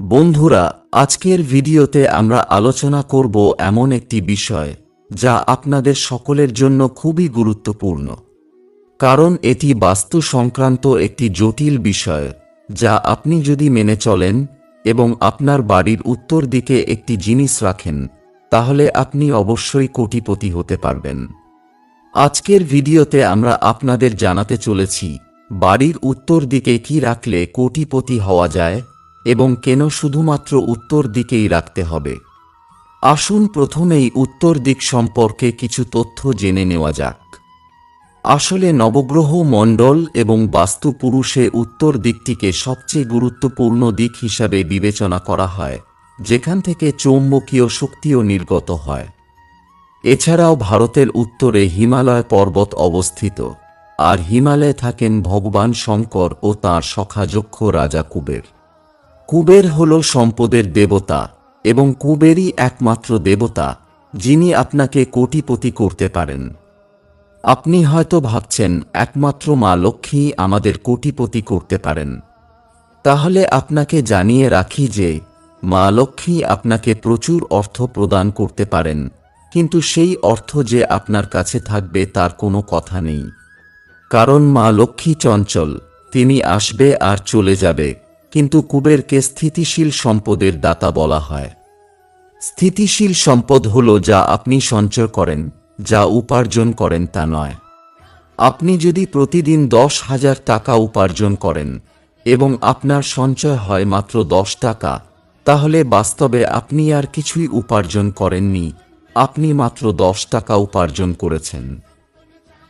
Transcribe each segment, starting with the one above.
বন্ধুরা, আজকের ভিডিওতে আমরা আলোচনা করব এমন একটি বিষয় যা আপনাদের সকলের জন্য খুবই গুরুত্বপূর্ণ। কারণ এটি বাস্তু সংক্রান্ত একটি জটিল বিষয় যা আপনি যদি মেনে চলেন এবং আপনার বাড়ির উত্তর দিকে একটি জিনিস রাখেন, তাহলে আপনি অবশ্যই কোটিপতি হতে পারবেন। আজকের ভিডিওতে আমরা আপনাদের জানাতে চলেছি, বাড়ির উত্তর দিকে কি রাখলে কোটিপতি হওয়া যায়? এবং কেন শুধুমাত্র উত্তর দিকেই রাখতে হবে? আসুন প্রথমেই উত্তর দিক সম্পর্কে কিছু তথ্য জেনে নেওয়া যাক। আসলে নবগ্রহ মণ্ডল এবং বাস্তু পুরুষে উত্তর দিকটিকে সবচেয়ে গুরুত্বপূর্ণ দিক হিসাবে বিবেচনা করা হয়, যেখান থেকে চৌম্বকীয় শক্তিও নির্গত হয়। এছাড়াও ভারতের উত্তরে হিমালয় পর্বত অবস্থিত, আর হিমালয়ে থাকেন ভগবান শঙ্কর ও তাঁর সখাযক্ষ রাজা কুবের। কুবের হল সম্পদের দেবতা, এবং কুবেরই একমাত্র দেবতা, যিনি আপনাকে কোটিপতি করতে পারেন। আপনি হয়তো ভাবছেন, একমাত্র মা লক্ষ্মী আমাদের কোটিপতি করতে পারেন। তাহলে আপনাকে জানিয়ে রাখি যে, মা লক্ষ্মী আপনাকে প্রচুর অর্থ প্রদান করতে পারেন, কিন্তু সেই অর্থ যে আপনার কাছে থাকবে তার কোনো কথা নেই। কারণ মা লক্ষ্মী চঞ্চল, তিনি আসবে আর চলে যাবে। কিন্তু কুবেরকে স্থিতিশীল সম্পদের দাতা বলা হয়। স্থিতিশীল সম্পদ হল যা আপনি সঞ্চয় করেন, যা উপার্জন করেন তা নয়। আপনি যদি প্রতিদিন দশ হাজার টাকা উপার্জন করেন এবং আপনার সঞ্চয় হয় মাত্র দশ টাকা, তাহলে বাস্তবে আপনি আর কিছুই উপার্জন করেননি, আপনি মাত্র দশ টাকা উপার্জন করেছেন।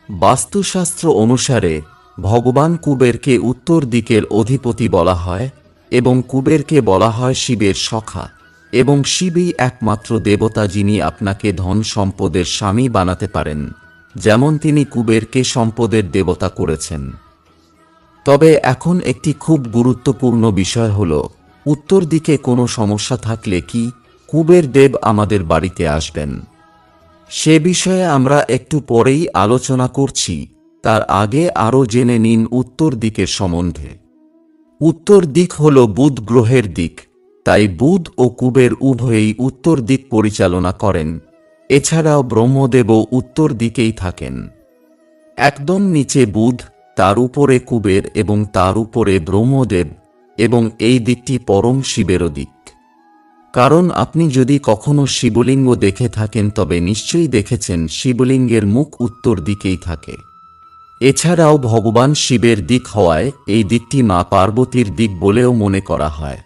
বাস্তুশাস্ত্র অনুসারে ভগবান কুবেরকে উত্তর দিকের অধিপতি বলা হয় এবং কুবেরকে বলা হয় শিবের সখা এবং শিবই একমাত্র দেবতা যিনি আপনাকে ধন সম্পদের স্বামী বানাতে পারেন, যেমন তিনি কুবেরকে সম্পদের দেবতা করেছেন। তবে এখন একটি খুব গুরুত্বপূর্ণ বিষয় হল, উত্তর দিকে কোনো সমস্যা থাকলে কি কুবের দেব আমাদের বাড়িতে আসবেন? সে বিষয়ে আমরা একটু পরেই আলোচনা করছি। তার আগে আরও জেনে নিন উত্তর দিকের সম্বন্ধে। উত্তর দিক হল বুধ গ্রহের দিক, তাই বুধ ও কুবের উভয়েই উত্তর দিক পরিচালনা করেন। এছাড়াও ব্রহ্মদেবও উত্তর দিকেই থাকেন। একদম নিচে বুধ, তার উপরে কুবের এবং তার উপরে ব্রহ্মদেব এবং এই দিকটি পরম শিবেরও দিক। কারণ আপনি যদি কখনো শিবলিঙ্গ দেখে থাকেন তবে নিশ্চয়ই দেখেছেন শিবলিঙ্গের মুখ উত্তর দিকেই থাকে। এছাড়াও ভগবান শিবের দিক হওয়ায় এই দিকটি মা পার্বতীর দিক বলেও মনে করা হয়।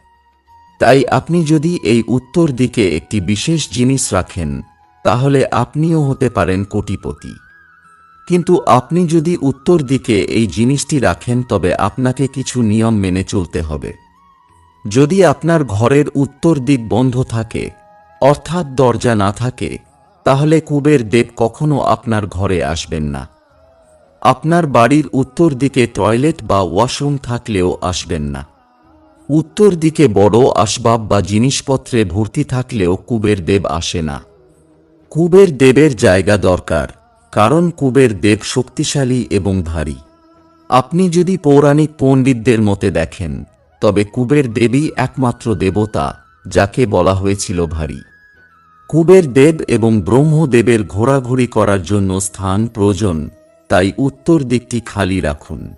তাই আপনি যদি এই উত্তর দিকে একটি বিশেষ জিনিস রাখেন, তাহলে আপনিও হতে পারেন কোটিপতি। কিন্তু আপনি যদি উত্তর দিকে এই জিনিসটি রাখেন, তবে আপনাকে কিছু নিয়ম মেনে চলতে হবে। যদি আপনার ঘরের উত্তর দিক বন্ধ থাকে, অর্থাৎ দরজা না থাকে, তাহলে কুবের দেব কখনো আপনার ঘরে আসবেন না। আপনার বাড়ির উত্তর দিকে টয়লেট বা ওয়াশরুম থাকলেও আসবেন না। উত্তর দিকে বড় আসবাব বা জিনিসপত্রে ভর্তি থাকলেও কুবের দেব আসে না। কুবের দেবের জায়গা দরকার, কারণ কুবের দেব শক্তিশালী এবং ভারী। আপনি যদি পৌরাণিক পণ্ডিতদের মতে দেখেন, তবে কুবের দেবী একমাত্র দেবতা, যাকে বলা হয়েছিল ভারী। কুবের দেব এবং ব্রহ্মদেবের ঘোরাঘুরি করার জন্য স্থান প্রয়োজন তাই উত্তর দিকটি খালি রাখুন।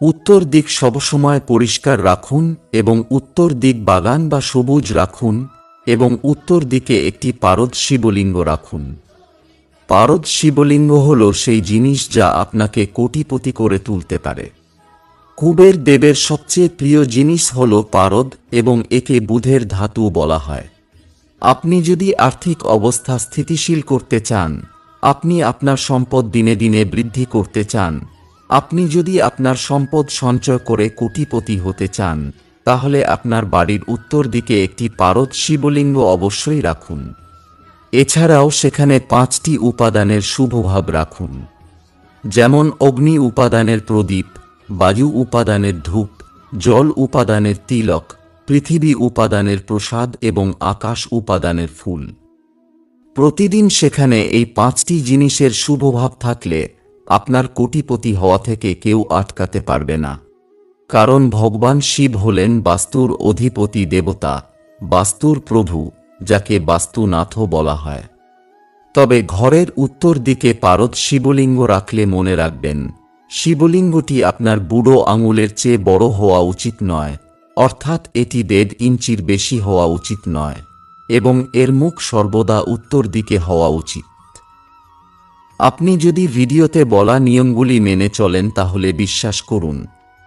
উত্তর দিক সবসময় পরিষ্কার রাখুন এবং উত্তর দিক বাগান বা সবুজ রাখুন এবং উত্তর দিকে একটি পারদ শিবলিঙ্গ রাখুন। পারদ শিবলিঙ্গ হল সেই জিনিস যা আপনাকে কোটিপতি করে তুলতে পারে। কুবের দেবের সবচেয়ে প্রিয় জিনিস হল পারদ এবং একে বুধের ধাতু বলা হয়। আপনি যদি আর্থিক অবস্থা স্থিতিশীল করতে চান আপনি আপনার সম্পদ দিনে দিনে বৃদ্ধি করতে চান। আপনি যদি আপনার সম্পদ সঞ্চয় করে কোটিপতি হতে চান, তাহলে আপনার বাড়ির উত্তর দিকে একটি পারদ শিবলিঙ্গ অবশ্যই রাখুন। এছাড়াও সেখানে পাঁচটি উপাদানের শুভভাব রাখুন। যেমন অগ্নি উপাদানের প্রদীপ, বায়ু উপাদানের ধূপ, জল উপাদানের তিলক, পৃথিবী উপাদানের প্রসাদ এবং আকাশ উপাদানের ফুল। প্রতিদিন সেখানে এই পাঁচটি জিনিসের শুভভাব থাকলে আপনার কোটিপতি হওয়া থেকে কেউ আটকাতে পারবে না। কারণ ভগবান শিব হলেন বাস্তুর অধিপতি দেবতা, বাস্তুর প্রভু, যাকে বাস্তুনাথও বলা হয়। তবে ঘরের উত্তর দিকে পারদ শিবলিঙ্গ রাখলে মনে রাখবেন, শিবলিঙ্গটি আপনার বুড়ো আঙুলের চেয়ে বড় হওয়া উচিত নয়, অর্থাৎ এটি দেড় ইঞ্চির বেশি হওয়া উচিত নয়। এবং এর মুখ সর্বদা উত্তর দিকে হওয়া উচিত। আপনি যদি ভিডিওতে বলা নিয়মগুলি মেনে চলেন, তাহলে বিশ্বাস করুন,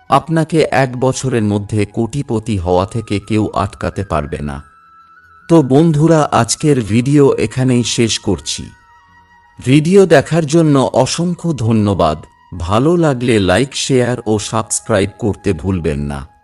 আপনাকে এক বছরের মধ্যে কোটিপতি হওয়া থেকে কেউ আটকাতে পারবে না। তো বন্ধুরা, আজকের ভিডিও এখানেই শেষ করছি। ভিডিও দেখার জন্য অসংখ্য ধন্যবাদ। ভালো লাগলে লাইক, শেয়ার ও সাবস্ক্রাইব করতে ভুলবেন না।